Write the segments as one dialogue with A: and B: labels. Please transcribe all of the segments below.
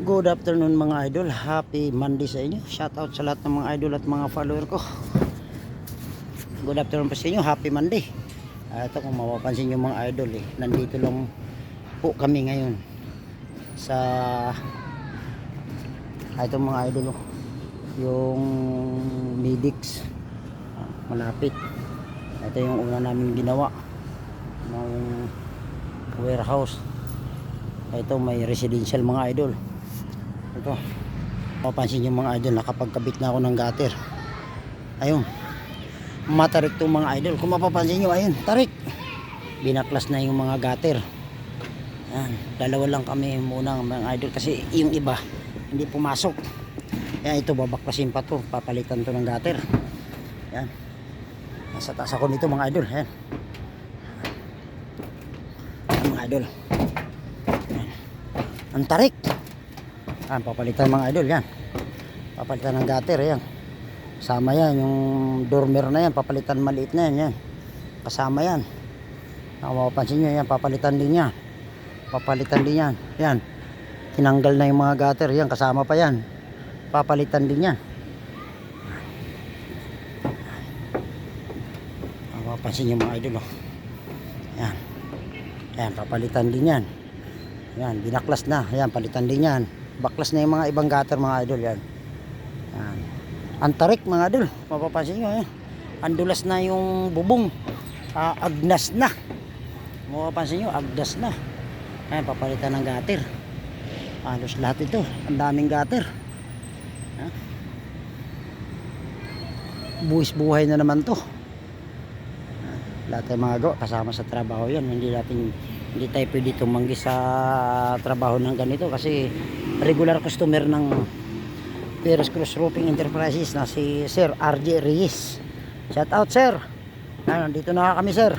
A: Good afternoon mga idol. Happy Monday sa inyo. Shout out sa lahat ng mga idol at mga follower ko. Good afternoon po sa inyo. Happy Monday. Ah, ito kung mapapansin nyo mga idol eh. Nandito lang po kami ngayon sa ah, ito mga idol oh. yung Midix Ah, malapit. Ito yung una namin ginawa ng warehouse. Ito may residential mga idol. Ito. Mapansin yung mga idol nakapagkabit na ako ng gutter. Ayun. Matarik tong mga idol. Kung mapapansin nyo, ayun, tarik. Binaklas na yung mga gutter. Yan. Dalawa lang kami muna mga idol kasi yung iba hindi pumasok. Yan ito babaklasin pa to. Papalitan to ng gutter. Yan. Nasa taas ako nito mga idol. Yan. Yan mga idol. Yan. Ang tarik. Yan, papalitan mga idol yan. Papalitan ng gutter yan. Kasama yan, yung dormer na yan, papalitan maliit na yan, yan. Kasama yan. Ako mapapansin nyo yan, papalitan din yan. Papalitan din yan. Yan. Tinanggal na yung mga gutter, yan, kasama pa yan. Papalitan din yan. Mapapansin nyo mga idol, oh. Yan. Yan, papalitan din yan. Yan, binaklas na. Yan, palitan din yan. Baklas na yung mga ibang gutter mga idol yan. Yan. Ang tarik mga idol. Mapapansin nyo eh. Andulas na yung bubong. Ah, agnas na. Mapapansin nyo, agdas na. Yan, papalitan ng gutter. Halos lahat ito. Ang daming gutter. Ha? Buwis buhay na naman to. Ah, Lahat ay mga gawa kasama sa trabaho yan. Hindi natin hindi tayo pwede tumanggi sa trabaho ng ganito kasi regular customer ng Perez Cruz Roofing Enterprises na si Sir RJ Reyes. Shout out sir. Ah, nandito na kami sir.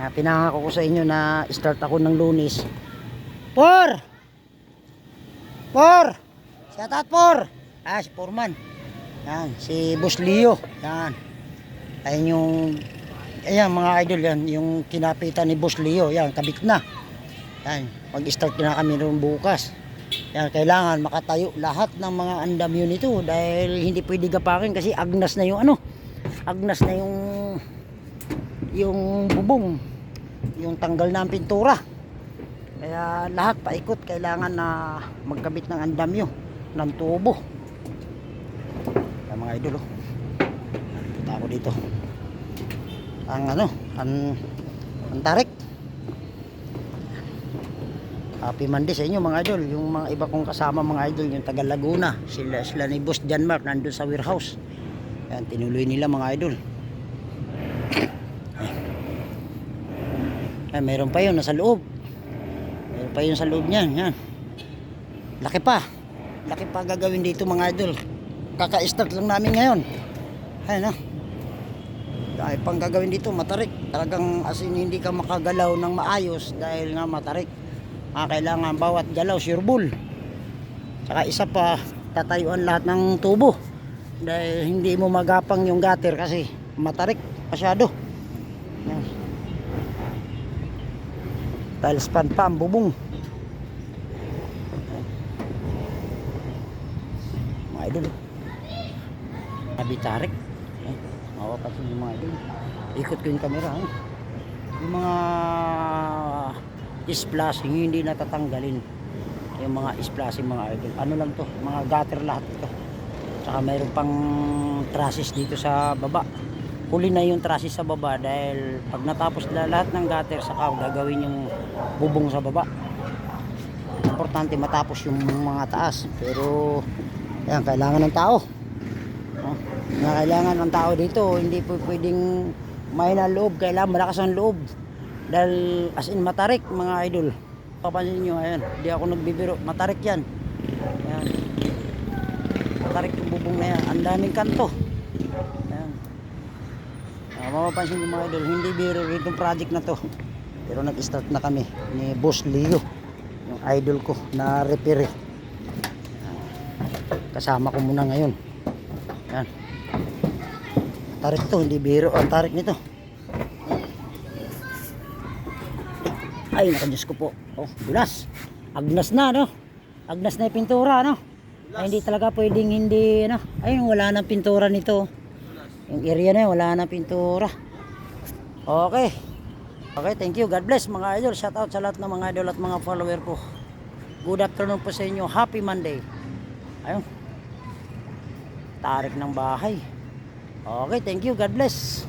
A: Ah, pinangako ko sa inyo na start ako ng lunis. Por! Por! Shout out por! Ah, si Porman. Yan, si Boss Leo. Yan. Ayun yung Ayan mga idol yan, yung kinapitan ni Boss Leo, yan, kabit na. Yan, mag-start na kami noon bukas. Yan, kailangan makatayo lahat ng mga andamyo nito dahil hindi pwede gapakin kasi agnas na yung ano, agnas na yung yung bubong, yung tanggal na ang pintura. Kaya lahat paikot kailangan na magkabit ng andamyo ng tubo. Yan mga idol, oh. Punta ako dito ang ano, ang, ang tarik. Happy Monday sa inyo mga idol. Yung mga iba kong kasama mga idol, yung taga Laguna, sila, sila ni Boss Janmark nandun sa warehouse. Yan, tinuloy nila mga idol. Ay, mayroon pa yun nasa loob. Mayroon pa yun sa loob niyan. Yan. Laki pa. Laki pa gagawin dito mga idol. Kaka-start lang namin ngayon. Ayun ah dahil pang gagawin dito matarik talagang as in hindi ka makagalaw ng maayos dahil nga matarik ah, kailangan bawat galaw sureball saka isa pa tatayuan lahat ng tubo. Dahil hindi mo magapang yung gutter kasi matarik masyado. Yan. Dahil span pa ang bubong. Mga idol. Nabitarik mapapansin yung mga idol. Ikot ko yung camera yung mga splashing hindi natatanggalin. Yung mga splashing mga idol. Ano lang to mga gutter lahat ito saka mayroon pang trusses dito sa baba. Huli na yung trusses sa baba dahil pag natapos na lahat ng gutter saka gagawin yung bubong sa baba. Importante matapos yung mga taas. Pero yan kailangan ng tao. Oh, na kailangan ng tao dito. Hindi po pwedeng mahina ang loob. Kailangan malakas ang loob dahil as in matarik mga idol. Papansin nyo ayan. Hindi ako nagbibiro. Matarik yan. Ayan. Matarik yung bubong na yan. Ang daming kanto. Ayan. Ah, mapapansin nyo mga idol hindi biro itong project na to. Pero nag start na kami ni Boss Leo yung idol ko na repair kasama ko muna ngayon. Yan. Tarik to, hindi biro. Ang tarik nito. Ay, nakadiyos ko po. Oh, bulas. Agnas na, no? Agnas na yung pintura, no? Ay, hindi talaga pwedeng hindi, ano? Ayun, wala nang pintura nito. Yung area na yun, wala nang pintura. Okay. Okay, thank you. God bless mga idol. Shout out sa lahat ng mga idol at mga follower ko. Good afternoon po sa inyo. Happy Monday. Ayun. Tarik ng bahay. Okay, thank you. God bless.